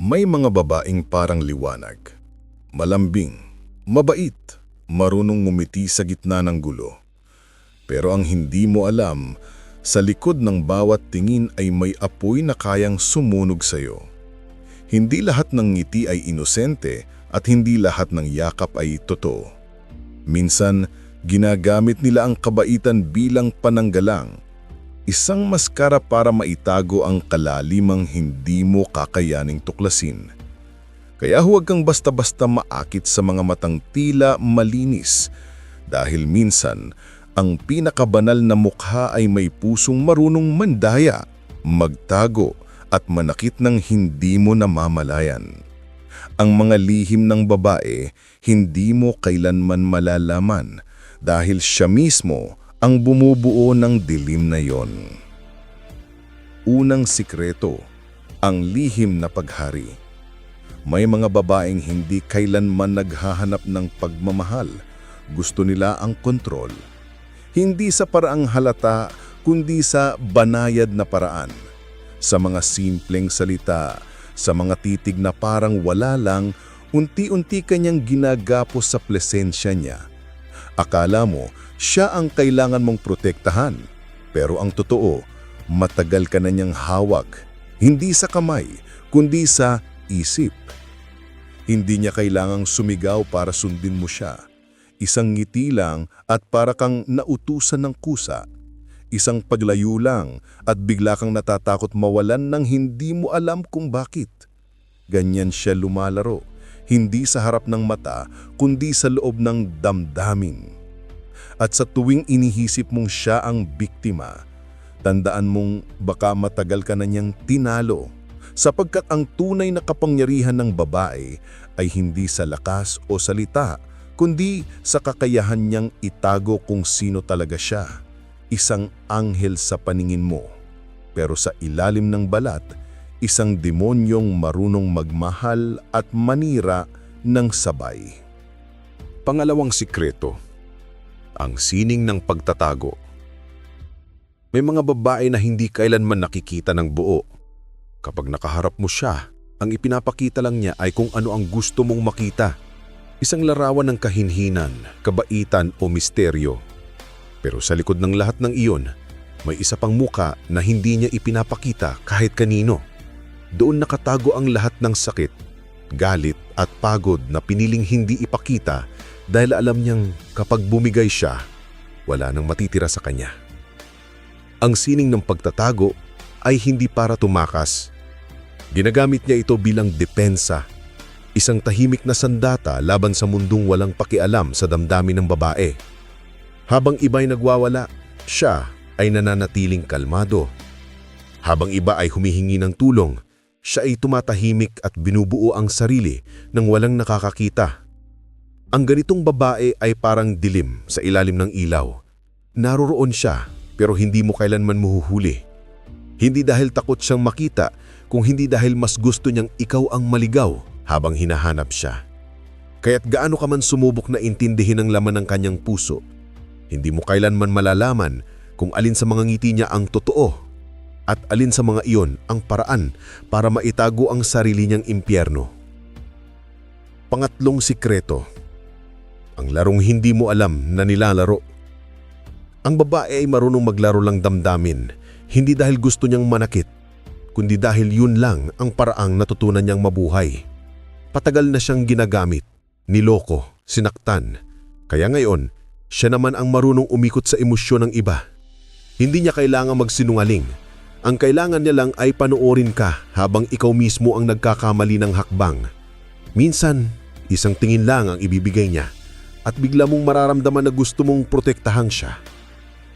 May mga babaeng parang liwanag. Malambing, mabait, marunong ngumiti sa gitna ng gulo. Pero ang hindi mo alam, sa likod ng bawat tingin ay may apoy na kayang sumunog sa'yo. Hindi lahat ng ngiti ay inosente at hindi lahat ng yakap ay totoo. Minsan, ginagamit nila ang kabaitan bilang pananggalang isang maskara para maitago ang kalalimang hindi mo kakayaning tuklasin. Kaya huwag kang basta-basta maakit sa mga matang tila malinis dahil minsan ang pinakabanal na mukha ay may pusong marunong mandaya, magtago at manakit ng hindi mo namamalayan. Ang mga lihim ng babae hindi mo kailanman malalaman dahil siya mismo ang bumubuo ng dilim na yon. Unang sikreto, ang lihim na paghari. May mga babaeng hindi kailanman naghahanap ng pagmamahal. Gusto nila ang kontrol. Hindi sa paraang halata, kundi sa banayad na paraan. Sa mga simpleng salita, sa mga titig na parang wala lang, unti-unti kanyang ginagapos sa presensya niya. Akala mo, siya ang kailangan mong protektahan. Pero ang totoo, matagal ka na niyang hawak, hindi sa kamay, kundi sa isip. Hindi niya kailangang sumigaw para sundin mo siya. Isang ngiti lang at para kang nautusan ng kusa. Isang paglayo lang at bigla kang natatakot mawalan ng hindi mo alam kung bakit. Ganyan siya lumalaro, hindi sa harap ng mata, kundi sa loob ng damdamin. At sa tuwing inihisip mong siya ang biktima, tandaan mong baka matagal ka na niyang tinalo sapagkat ang tunay na kapangyarihan ng babae ay hindi sa lakas o salita, kundi sa kakayahan niyang itago kung sino talaga siya. Isang anghel sa paningin mo, pero sa ilalim ng balat, isang demonyong marunong magmahal at manira ng sabay. Pangalawang sikreto, ang sining ng pagtatago. May mga babae na hindi kailanman nakikita ng buo. Kapag nakaharap mo siya, ang ipinapakita lang niya ay kung ano ang gusto mong makita. Isang larawan ng kahinhinan, kabaitan o misteryo. Pero sa likod ng lahat ng iyon, may isa pang muka na hindi niya ipinapakita kahit kanino. Doon nakatago ang lahat ng sakit, galit at pagod na piniling hindi ipakita dahil alam niyang kapag bumigay siya, wala nang matitira sa kanya. Ang sining ng pagtatago ay hindi para tumakas. Ginagamit niya ito bilang depensa, isang tahimik na sandata laban sa mundong walang pakialam sa damdamin ng babae. Habang iba'y nagwawala, siya ay nananatiling kalmado. Habang iba ay humihingi ng tulong, siya ay tumatahimik at binubuo ang sarili ng walang nakakakita. Ang ganitong babae ay parang dilim sa ilalim ng ilaw. Naroroon siya pero hindi mo kailanman mahuhuli. Hindi dahil takot siyang makita, kung hindi dahil mas gusto niyang ikaw ang maligaw habang hinahanap siya. Kaya't gaano ka man sumubok na intindihin ang laman ng kanyang puso, hindi mo kailanman malalaman kung alin sa mga ngiti niya ang totoo at alin sa mga iyon ang paraan para maitago ang sarili niyang impyerno. Pangatlong sikreto, ang larong hindi mo alam na nilalaro. Ang babae ay marunong maglaro lang damdamin, hindi dahil gusto niyang manakit, kundi dahil yun lang ang paraang natutunan niyang mabuhay. Patagal na siyang ginagamit, niloko, sinaktan. Kaya ngayon, siya naman ang marunong umikot sa emosyon ng iba. Hindi niya kailangang magsinungaling. Ang kailangan niya lang ay panoorin ka habang ikaw mismo ang nagkakamali ng hakbang. Minsan, isang tingin lang ang ibibigay niya at bigla mong mararamdaman na gusto mong protektahan siya.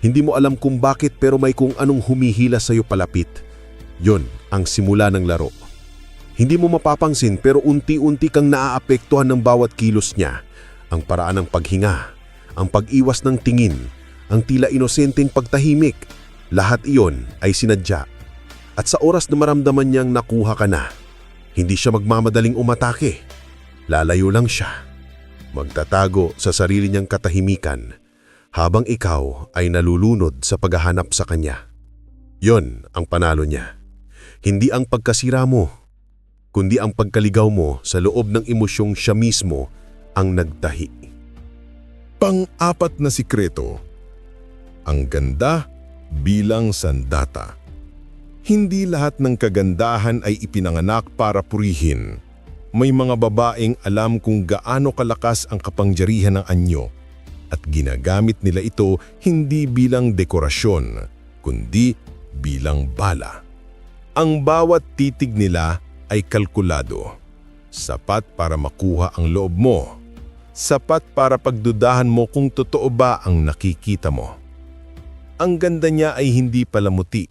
Hindi mo alam kung bakit pero may kung anong humihila sa iyo palapit. Yon ang simula ng laro. Hindi mo mapapansin pero unti-unti kang naaapektuhan ng bawat kilos niya. Ang paraan ng paghinga, ang pag-iwas ng tingin, ang tila inosenteng pagtahimik. Lahat iyon ay sinadya. At sa oras na maramdaman niyang nakuha ka na, hindi siya magmamadaling umatake. Lalayo lang siya magtatago sa sarili niyang katahimikan habang ikaw ay nalulunod sa paghahanap sa kanya. Yon ang panalo niya. Hindi ang pagkasira mo. kundi ang pagkaligaw mo sa loob ng emosyong siya mismo ang nagtahi. Pang-apat na sikreto, ang ganda bilang sandata. Hindi lahat ng kagandahan ay ipinanganak para purihin. May mga babaeng alam kung gaano kalakas ang kapangyarihan ng anyo at ginagamit nila ito hindi bilang dekorasyon, kundi bilang bala. Ang bawat titig nila ay kalkulado. Sapat para makuha ang loob mo. Sapat para pagdudahan mo kung totoo ba ang nakikita mo. Ang ganda niya ay hindi palamuti.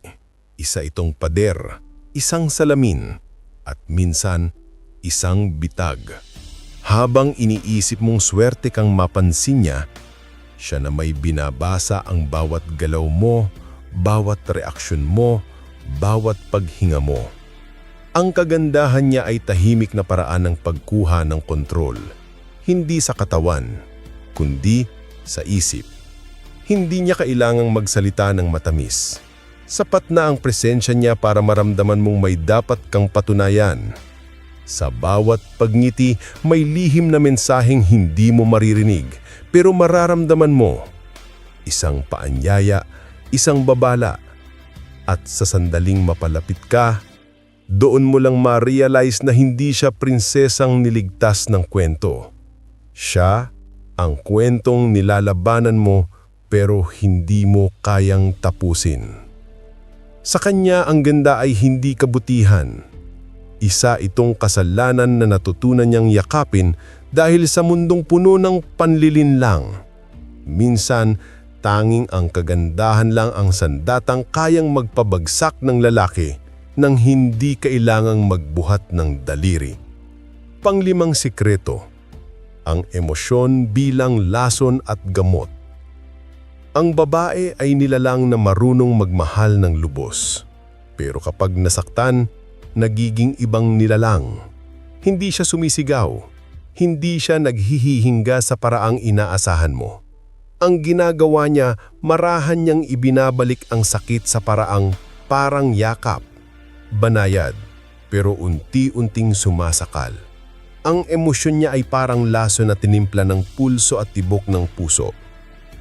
Isa itong pader, isang salamin, at minsan isang bitag. Habang iniisip mong swerte kang mapansin niya, siya na may binabasa ang bawat galaw mo, bawat reaksyon mo, bawat paghinga mo. Ang kagandahan niya ay tahimik na paraan ng pagkuha ng kontrol. Hindi sa katawan, kundi sa isip. Hindi niya kailangang magsalita ng matamis. Sapat na ang presensya niya para maramdaman mong may dapat kang patunayan. Sa bawat pagngiti, may lihim na mensaheng hindi mo maririnig pero mararamdaman mo. Isang paanyaya, isang babala, at sa sandaling mapalapit ka, doon mo lang ma-realize na hindi siya prinsesang niligtas ng kwento. Siya ang kwentong nilalabanan mo pero hindi mo kayang tapusin. Sa kanya ang ganda ay hindi kabutihan. Isa itong kasalanan na natutunan niyang yakapin dahil sa mundong puno ng panlilinlang. Minsan, tanging ang kagandahan lang ang sandatang kayang magpabagsak ng lalaki nang hindi kailangang magbuhat ng daliri. Panglimang sikreto, ang emosyon bilang lason at gamot. Ang babae ay nilalang na marunong magmahal ng lubos. Pero kapag nasaktan, nagiging ibang nilalang. Hindi siya sumisigaw. Hindi siya naghihihingga sa paraang inaasahan mo. Ang ginagawa niya, marahan niyang ibinabalik ang sakit sa paraang parang yakap, banayad, pero unti-unting sumasakal. Ang emosyon niya ay parang laso na tinimpla ng pulso at tibok ng puso.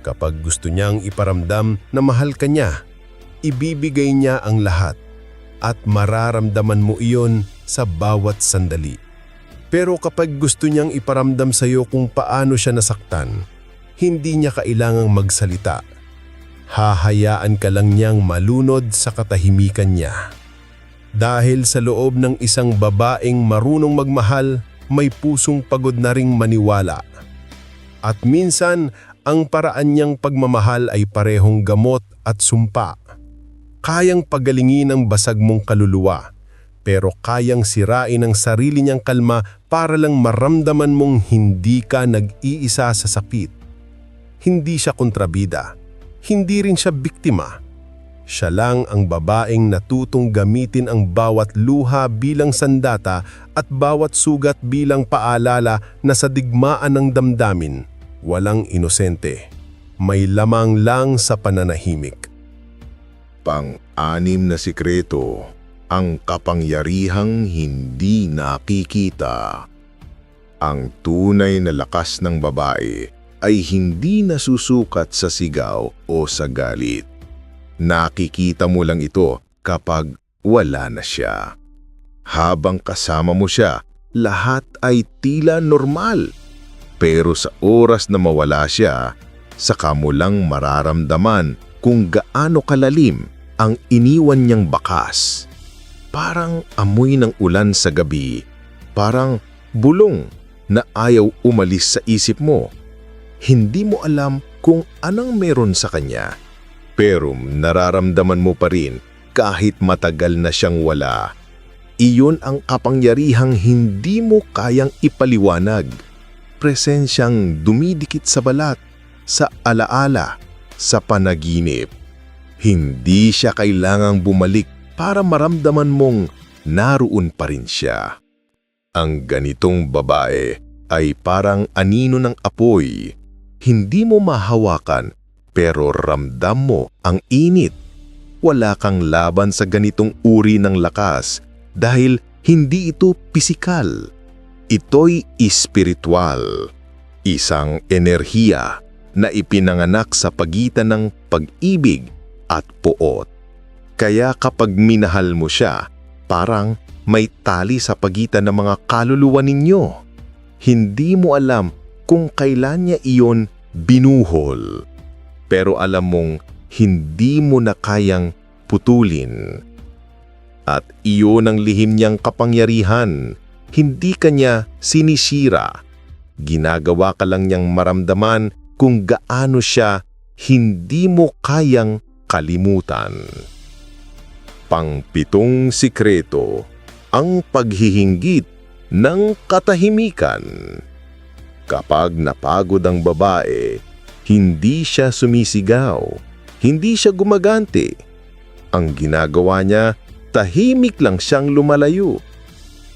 Kapag gusto niyang iparamdam na mahal ka niya, ibibigay niya ang lahat at mararamdaman mo iyon sa bawat sandali. Pero kapag gusto niyang iparamdam sa iyo kung paano siya nasaktan, hindi niya kailangang magsalita. Hahayaan ka lang niyang malunod sa katahimikan niya. Dahil sa loob ng isang babaeng marunong magmahal, may pusong pagod na ring maniwala. At minsan, ang paraan niyang pagmamahal ay parehong gamot at sumpa. Kayang pagalingin ang basag mong kaluluwa, pero kayang sirain ang sarili niyang kalma para lang maramdaman mong hindi ka nag-iisa sa sakit. Hindi siya kontrabida, hindi rin siya biktima. Siya lang ang babaeng natutong gamitin ang bawat luha bilang sandata at bawat sugat bilang paalala na sa digmaan ng damdamin, walang inosente. May lamang lang sa pananahimik. Pang-anim na sikreto, ang kapangyarihang hindi nakikita. Ang tunay na lakas ng babae ay hindi nasusukat sa sigaw o sa galit. Nakikita mo lang ito kapag wala na siya. Habang kasama mo siya, lahat ay tila normal. Pero sa oras na mawala siya, saka mo lang mararamdaman kung gaano kalalim ang iniwan niyang bakas. Parang amoy ng ulan sa gabi, parang bulong na ayaw umalis sa isip mo. Hindi mo alam kung anong meron sa kanya, pero nararamdaman mo pa rin kahit matagal na siyang wala. Iyon ang kapangyarihang hindi mo kayang ipaliwanag. Presensyang dumidikit sa balat, sa alaala, sa panaginip. Hindi siya kailangang bumalik para maramdaman mong naroon pa rin siya. Ang ganitong babae ay parang anino ng apoy. Hindi mo mahawakan pero ramdam mo ang init. Wala kang laban sa ganitong uri ng lakas dahil hindi ito pisikal. Ito'y espiritual. Isang enerhiya na ipinanganak sa pagitan ng pag-ibig at puot. Kaya kapag minahal mo siya, parang may tali sa pagitan ng mga kaluluwa ninyo. Hindi mo alam kung kailan niya iyon binuhol. Pero alam mong hindi mo na kayang putulin. At iyon ang lihim niyang kapangyarihan. Hindi ka niya sinisira. Ginagawa ka lang niyang maramdaman kung gaano siya hindi mo kayang kalimutan. Pangpitong sikreto, ang paghihinggit ng katahimikan. Kapag napagod ang babae, hindi siya sumisigaw, hindi siya gumagante. Ang ginagawa niya, tahimik lang siyang lumalayo.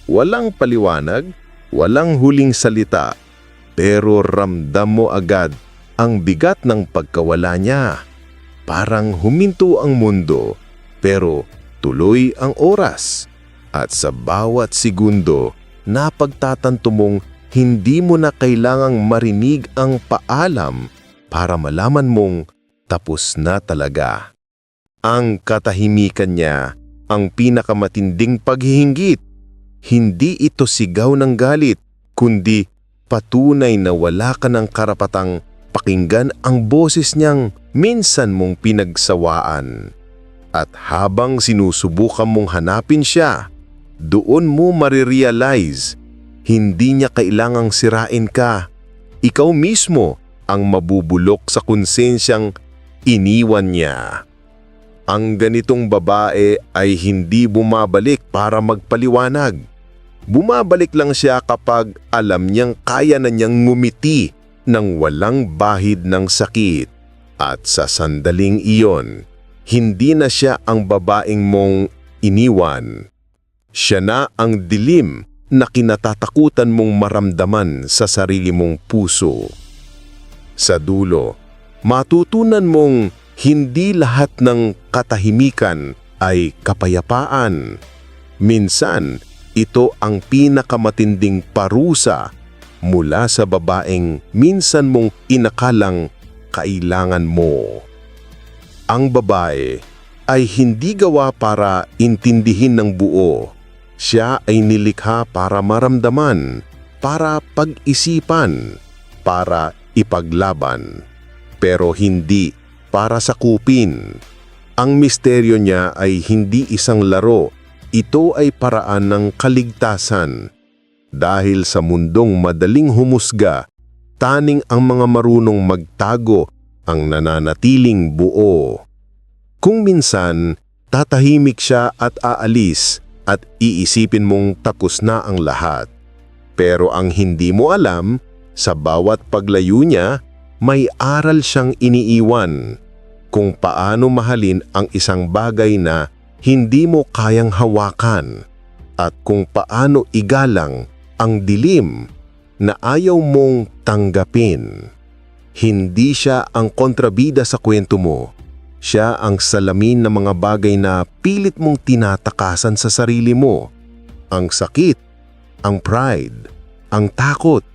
Walang paliwanag, walang huling salita, pero ramdam mo agad ang bigat ng pagkawala niya. Parang huminto ang mundo, pero tuloy ang oras. At sa bawat segundo, napagtatanto mong hindi mo na kailangang marinig ang paalam para malaman mong tapos na talaga. Ang katahimikan niya ang pinakamatinding paghihinggit. Hindi ito sigaw ng galit, kundi patunay na wala ka ng karapatang pakinggan ang boses niyang minsan mong pinagsawaan. At habang sinusubukan mong hanapin siya, doon mo marirealize, hindi niya kailangang sirain ka. Ikaw mismo ang mabubulok sa konsensyang iniwan niya. Ang ganitong babae ay hindi bumabalik para magpaliwanag. Bumabalik lang siya kapag alam niyang kaya na niyang ngumiti ng walang bahid ng sakit. At sa sandaling iyon, hindi na siya ang babaeng mong iniwan. Siya na ang dilim na kinatatakutan mong maramdaman sa sarili mong puso. Sa dulo, matutunan mong hindi lahat ng katahimikan ay kapayapaan. Minsan, ito ang pinakamatinding parusa mula sa babaeng minsan mong inakalang kailangan mo. Ang babae ay hindi gawa para intindihin ng buo. Siya ay nilikha para maramdaman, para pag-isipan, para ipaglaban. Pero hindi para sakupin. Ang misteryo niya ay hindi isang laro, ito ay paraan ng kaligtasan. Dahil sa mundong madaling humusga, taning ang mga marunong magtago ang nananatiling buo. Kung minsan, tatahimik siya at aalis at iisipin mong tapos na ang lahat. Pero ang hindi mo alam, sa bawat paglayo niya, may aral siyang iniiwan kung paano mahalin ang isang bagay na hindi mo kayang hawakan at kung paano igalang ang dilim na ayaw mong tanggapin. Hindi siya ang kontrabida sa kwento mo. Siya ang salamin ng mga bagay na pilit mong tinatakasan sa sarili mo. Ang sakit, ang pride, ang takot.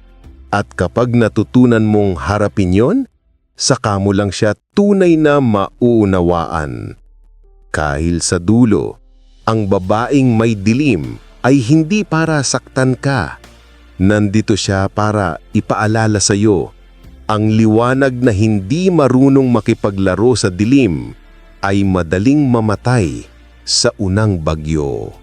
At kapag natutunan mong harapin yon, saka mo lang siya tunay na mauunawaan. Kahil sa dulo, ang babaeng may dilim ay hindi para saktan ka. Nandito siya para ipaalala sa iyo ang liwanag na hindi marunong makipaglaro sa dilim ay madaling mamatay sa unang bagyo.